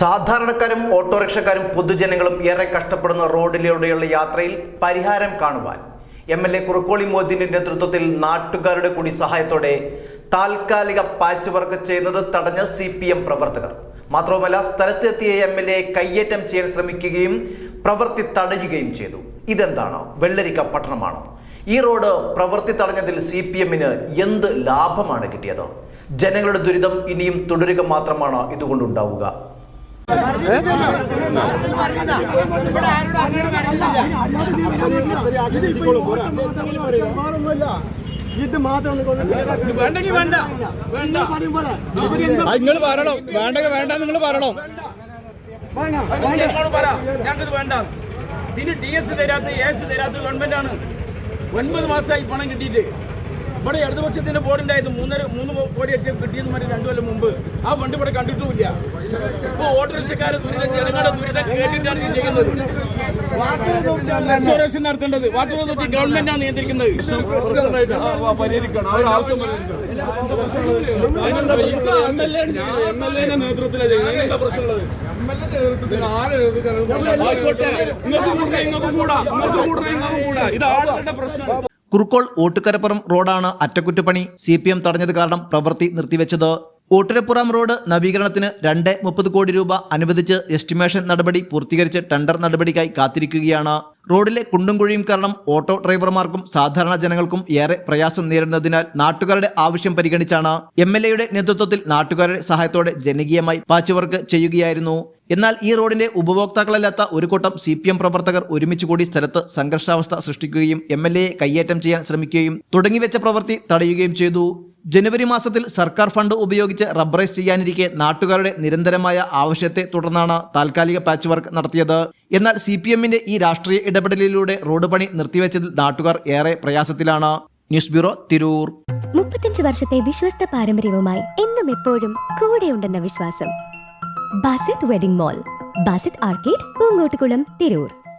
സാധാരണക്കാരും ഓട്ടോറിക്ഷക്കാരും പൊതുജനങ്ങളും ഏറെ കഷ്ടപ്പെടുന്ന റോഡിലൂടെയുള്ള യാത്രയിൽ പരിഹാരം കാണുവാൻ എം എൽ എ കുറുക്കോളി മോദിന്റെ നേതൃത്വത്തിൽ നാട്ടുകാരുടെ കൂടി സഹായത്തോടെ താൽക്കാലിക പാച്ച് വർക്ക് ചെയ്യുന്നത് തടഞ്ഞ സി പി എം പ്രവർത്തകർ. മാത്രവുമല്ല സ്ഥലത്തെത്തിയ എം എൽ എ കയ്യേറ്റം ചെയ്യാൻ ശ്രമിക്കുകയും പ്രവൃത്തി തടയുകയും ചെയ്തു. ഇതെന്താണ്? വെള്ളരിക്ക പട്ടണമാണോ? ഈ റോഡ് പ്രവൃത്തി തടഞ്ഞതിൽ സി പി എമ്മിന് എന്ത് ലാഭമാണ് കിട്ടിയത്? ജനങ്ങളുടെ ദുരിതം ഇനിയും തുടരുക മാത്രമാണ് ഇതുകൊണ്ടുണ്ടാവുക? ഇത് മാത്രം വേണ്ടെങ്കിൽ വേണ്ട വേണ്ട നിങ്ങൾ പറയണം വേണ്ടെങ്കിൽ നിങ്ങൾ പറയണം ഞങ്ങൾക്ക് വേണ്ട ഇതിന് ഡി എസ് തരാത്ത എസ് തരാത്ത ഗവൺമെന്റ് ആണ് ഒൻപത് മാസമായി പണം കിട്ടിയിട്ട് ഇവിടെ ഇടതുപക്ഷത്തിന്റെ ബോർഡ് ഉണ്ടായിരുന്നു മൂന്നര മൂന്ന് കോടി അച്ഛൻ കിട്ടിയെന്ന് പറഞ്ഞ് രണ്ടു കൊല്ലം മുമ്പ്. ആ വണ്ടി ഇവിടെ കണ്ടിട്ടുമില്ല. ഇപ്പൊ ഓട്ടോറിക്ഷക്കാരെ ദുരിതം ജനങ്ങളുടെ ദുരിതം കേട്ടിട്ടാണ് ഇത് ചെയ്യുന്നത്. റെസ്റ്റോറേഷൻ നടത്തേണ്ടത്. വാട്ടർ അതോറിറ്റി ആണ് നിയന്ത്രിക്കുന്നത് ഇത് ആളുകളുടെ പ്രശ്നം. കുറുക്കോൾ ഓട്ടുകരപ്പുറം റോഡാണ് അറ്റകുറ്റപ്പണി. സി പി എം തടഞ്ഞത് കാരണം പ്രവൃത്തി നിർത്തിവെച്ചത്. ഓട്ടുരപ്പുറം റോഡ് നവീകരണത്തിന് രണ്ട് മുപ്പത് കോടി രൂപ അനുവദിച്ച് എസ്റ്റിമേഷൻ നടപടി പൂർത്തീകരിച്ച് ടെൻഡർ നടപടിക്കായി കാത്തിരിക്കുകയാണ്. റോഡിലെ കുണ്ടും കുഴിയും കാരണം ഓട്ടോ ഡ്രൈവർമാർക്കും സാധാരണ ജനങ്ങൾക്കും ഏറെ പ്രയാസം നേരിടുന്നതിനാൽ നാട്ടുകാരുടെ ആവശ്യം പരിഗണിച്ചാണ്. എം എൽ എയുടെ നേതൃത്വത്തിൽ നാട്ടുകാരുടെ സഹായത്തോടെ ജനകീയമായി പാച്ച് വർക്ക് ചെയ്യുകയായിരുന്നു. എന്നാൽ ഈ റോഡിന്റെ ഉപഭോക്താക്കളല്ലാത്ത ഒരു കൂട്ടം സി പി എം പ്രവർത്തകർ ഒരുമിച്ച് കൂടി സ്ഥലത്ത് സംഘർഷാവസ്ഥ സൃഷ്ടിക്കുകയും എം എൽ എയെ കയ്യേറ്റം ചെയ്യാൻ ശ്രമിക്കുകയും തുടങ്ങിവെച്ച പ്രവൃത്തി തടയുകയും ചെയ്തു. ജനുവരി മാസത്തിൽ സർക്കാർ ഫണ്ട് ഉപയോഗിച്ച് റബ്ബറൈസ് ചെയ്യാനിരിക്കെ നാട്ടുകാരുടെ നിരന്തരമായ ആവശ്യത്തെ തുടർന്നാണ് താൽക്കാലിക പാച്ച് വർക്ക് നടത്തിയത്. എന്നാൽ സി പി എമ്മിന്റെ ഈ രാഷ്ട്രീയ ഇടപെടലിലൂടെ റോഡ് പണി നിർത്തിവെച്ചതിൽ നാട്ടുകാർ ഏറെ പ്രയാസത്തിലാണ്. News bureau Tirur. മുപ്പത്തഞ്ച് വർഷത്തെ വിശ്വസ്ത പാരമ്പര്യവുമായി എന്നും എപ്പോഴും കൂടെയുണ്ടെന്ന വിശ്വാസം. Basith wedding mall Basith arcade Poongottukulam Tirur.